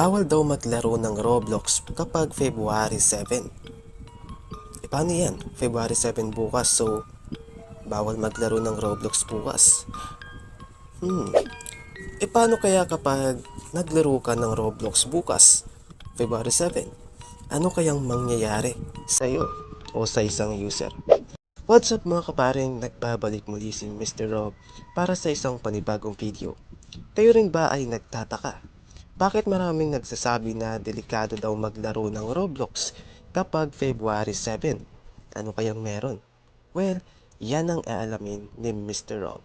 Bawal daw maglaro ng Roblox kapag February 7. E paano yan? February 7 bukas so bawal maglaro ng Roblox bukas. Hmm. E paano kaya kapag naglaro ka ng Roblox bukas? February 7. Ano kayang mangyayari sa iyo o sa isang user? What's up mga kaparing, nagbabalik muli si Mr. Rob para sa isang panibagong video. Kayo rin ba ay nagtataka? Bakit maraming nagsasabi na delikado daw maglaro ng Roblox kapag February 7? Ano kayang meron? Well, yan ang aalamin ni Mr. Rob.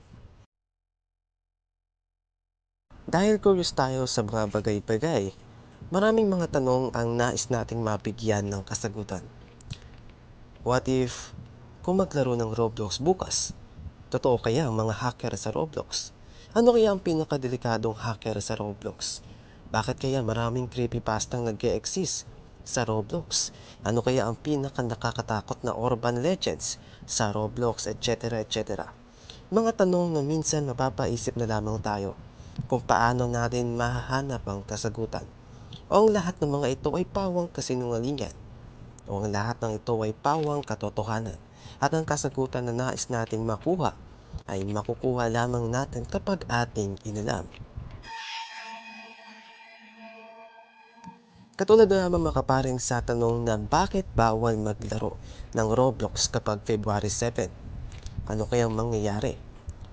Dahil curious tayo sa mga bagay-bagay, maraming mga tanong ang nais nating mabigyan ng kasagutan. What if kung maglaro ng Roblox bukas? Totoo kaya ang mga hacker sa Roblox? Ano kaya ang pinakadelikadong hacker sa Roblox? Bakit kaya maraming creepypastang nag exist sa Roblox? Ano kaya ang pinaka nakakatakot na urban legends sa Roblox, etc. etc. Mga tanong na minsan mapapaisip na lamang tayo kung paano natin mahahanap ang kasagutan. O ang lahat ng mga ito ay pawang kasinungalingan. O ang lahat ng ito ay pawang katotohanan. At ang kasagutan na nais nating makuha ay makukuha lamang natin kapag ating inalam. Katulad na naman makaparing sa tanong na bakit bawal maglaro ng Roblox kapag February 7? Ano kayang mangyayari?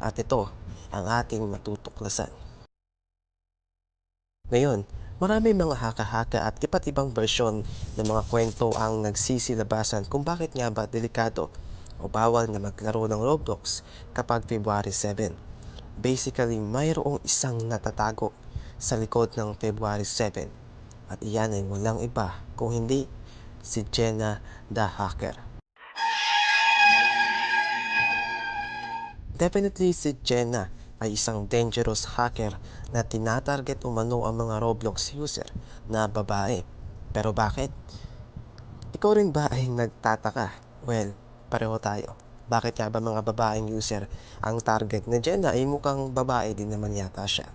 At ito ang ating matutuklasan. Ngayon, marami mga haka-haka at iba't ibang bersyon ng mga kwento ang nagsisilabasan kung bakit nga ba delikado o bawal na maglaro ng Roblox kapag February 7. Basically, mayroong isang natatago sa likod ng February 7 at iyan ay walang iba kung hindi si Jenna the Hacker. Definitely si Jenna ay isang dangerous hacker na tinatarget umano ang mga Roblox user na babae. Pero bakit? Ikaw rin ba ay nagtataka? Well, pareho tayo. Bakit nga ba mga babaeng user ang target na Jenna ay mukhang babae din naman yata siya?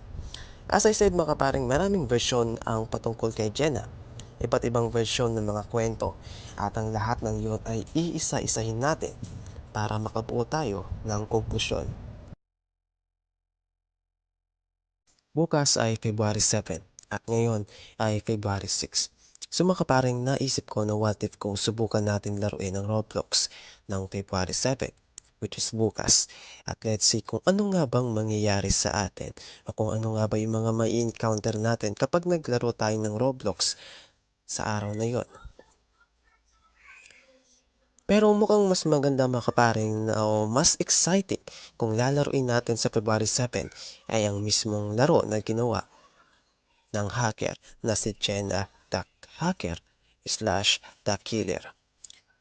As I said mga kaparing, maraming version ang patungkol kay Jenna. Iba't ibang version ng mga kwento at ang lahat ng iyon ay iisa-isahin natin para makabuo tayo ng konklusyon. Bukas ay February 7 at ngayon ay February 6. So mga kaparing naisip ko na what if kung subukan natin laruin ang Roblox ng February 7 which is bukas. At let's see kung ano nga bang mangyayari sa atin o kung ano nga ba yung mga may encounter natin kapag naglaro tayo ng Roblox sa araw na yon. Pero mukhang mas maganda mga kaparing o mas exciting kung lalaruin natin sa February 7 ay ang mismong laro na ginawa ng hacker na si Jenna the Hacker slash the Killer.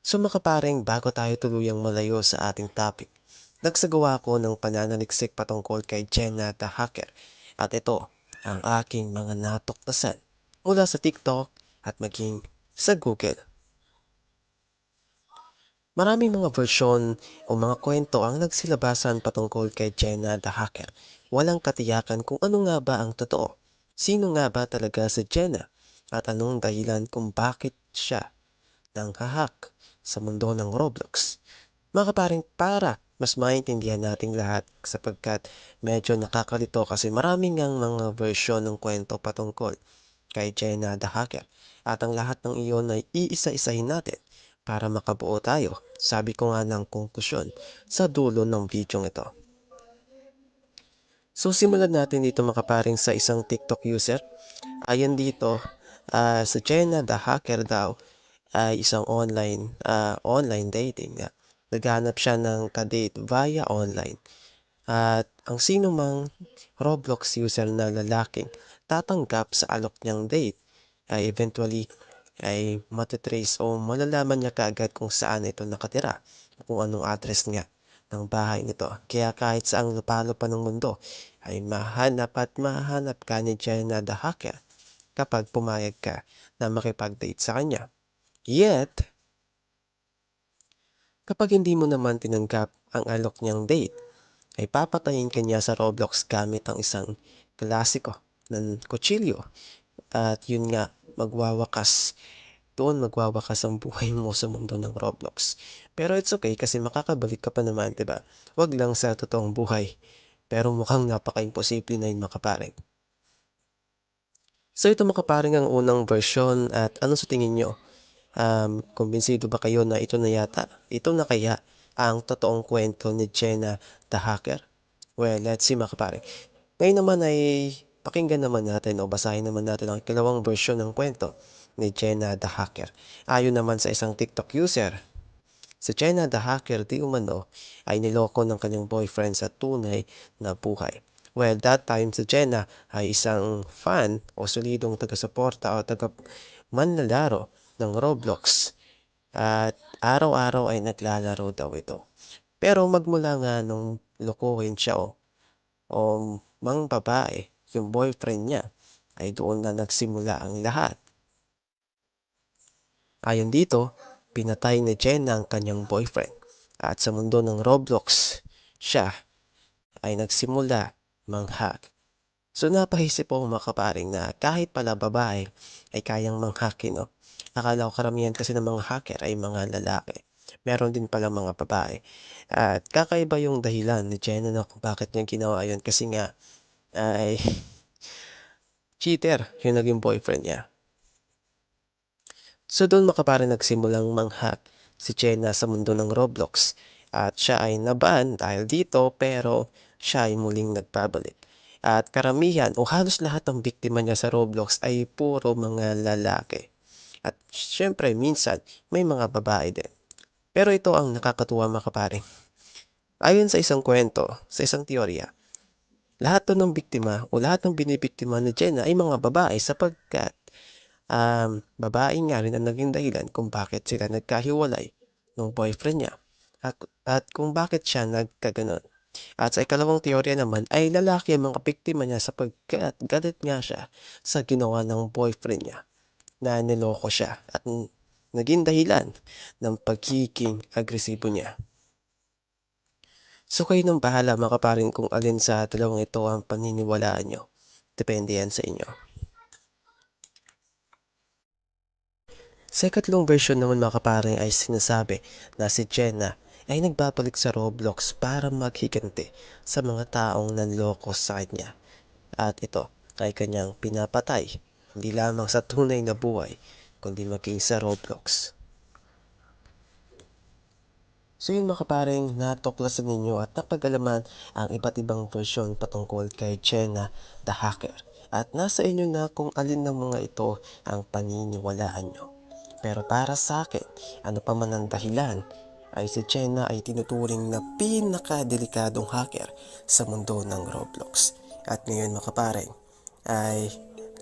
So mga kaparing, bago tayo tuluyang malayo sa ating topic, nagsagawa ko ng pananaliksik patungkol kay Jenna the Hacker at ito ang aking mga natuklasan mula sa TikTok at maging sa Google. Maraming mga versyon o mga kwento ang nagsilabasan patungkol kay Jenna the Hacker. Walang katiyakan kung ano nga ba ang totoo. Sino nga ba talaga si Jenna? At anong dahilan kung bakit siya nang hahack sa mundo ng Roblox? Mga kaparing para mas maintindihan nating lahat sapagkat medyo nakakalito kasi maraming ang mga version ng kwento patungkol kay Jenna the Hacker. At ang lahat ng iyon ay iisa-isahin natin para makabuo tayo. Sabi ko nga ng konklusyon sa dulo ng video ito. So simulan natin dito makaparing sa isang TikTok user. Ayon dito, uh, sa Jenna the Hacker daw ay isang online uh, online dating na naghanap siya ng kadate via online. At ang sino mang Roblox user na lalaking tatanggap sa alok niyang date ay eventually ay matitrace o malalaman niya kaagad kung saan ito nakatira, kung anong address niya ng bahay nito. Kaya kahit saang lupalo pa ng mundo, ay mahanap at mahanap ka ni Jenna the Hacker kapag pumayag ka na makipag-date sa kanya. Yet, kapag hindi mo naman tinanggap ang alok niyang date, ay papatayin kanya sa Roblox gamit ang isang klasiko ng kutsilyo At yun nga, magwawakas doon magwawakas ang buhay mo sa mundo ng Roblox. Pero it's okay kasi makakabalik ka pa naman, 'di ba? 'Wag lang sa totoong buhay. Pero mukhang napaka-imposible na yun mga kapare. So ito mga kapare ang unang version at ano sa tingin niyo? Um, kumbinsido ba kayo na ito na yata, ito na kaya ang totoong kwento ni Jenna the Hacker? Well, let's see mga kapare. Ngayon naman ay pakinggan naman natin o basahin naman natin ang ikalawang version ng kwento ni Jenna the Hacker. Ayon naman sa isang TikTok user, si Jenna the Hacker di umano ay niloko ng kanyang boyfriend sa tunay na buhay. Well, that time si Jenna ay isang fan o solidong taga-suporta o taga manlalaro ng Roblox. At araw-araw ay naglalaro daw ito. Pero magmula nga nung lokohin siya o, o mang babae, yung boyfriend niya, ay doon na nagsimula ang lahat. Ayon dito, pinatay ni Jenna ang kanyang boyfriend. At sa mundo ng Roblox, siya ay nagsimula manghack. So napaisip po mga kaparing na kahit pala babae ay kayang manghack no? Akala ko karamihan kasi ng mga hacker ay mga lalaki. Meron din pala mga babae. At kakaiba yung dahilan ni Jenna na kung bakit niya ginawa yun kasi nga ay cheater yung naging boyfriend niya. So doon makapare nagsimulang manghack si Jenna sa mundo ng Roblox at siya ay naban dahil dito pero siya ay muling nagbabalik. At karamihan o halos lahat ng biktima niya sa Roblox ay puro mga lalaki. At syempre minsan may mga babae din. Pero ito ang nakakatuwa mga kapare. Ayon sa isang kwento, sa isang teorya, lahat to ng biktima o lahat ng binibiktima ni Jenna ay mga babae sapagkat um, babae nga rin ang naging dahilan kung bakit sila nagkahiwalay ng boyfriend niya at, at kung bakit siya nagkaganon. At sa ikalawang teorya naman ay lalaki ang mga biktima niya sapagkat galit nga siya sa ginawa ng boyfriend niya na niloko siya at naging dahilan ng pagiging agresibo niya. So kayo nang bahala mga kaparin kung alin sa dalawang ito ang paniniwalaan nyo. Depende yan sa inyo. Sa ikatlong version naman mga kaparing ay sinasabi na si Jenna ay nagbabalik sa Roblox para maghiganti sa mga taong nanloko sa kanya. At ito ay kanyang pinapatay, hindi lamang sa tunay na buhay, kundi maging sa Roblox. So yun mga kaparing, natuklasan ninyo at napagalaman ang iba't ibang version patungkol kay Jenna the Hacker. At nasa inyo na kung alin ng mga ito ang paniniwalaan nyo. Pero para sa akin, ano pa man ang dahilan, ay si Jenna ay tinuturing na pinakadelikadong hacker sa mundo ng Roblox. At ngayon mga kaparing, ay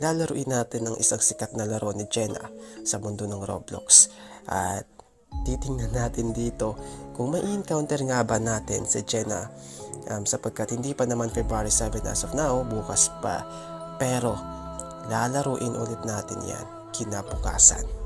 lalaruin natin ang isang sikat na laro ni Jenna sa mundo ng Roblox. At titingnan natin dito kung may encounter nga ba natin si Jenna um, sapagkat hindi pa naman February 7 as of now, bukas pa. Pero lalaruin ulit natin yan kinabukasan.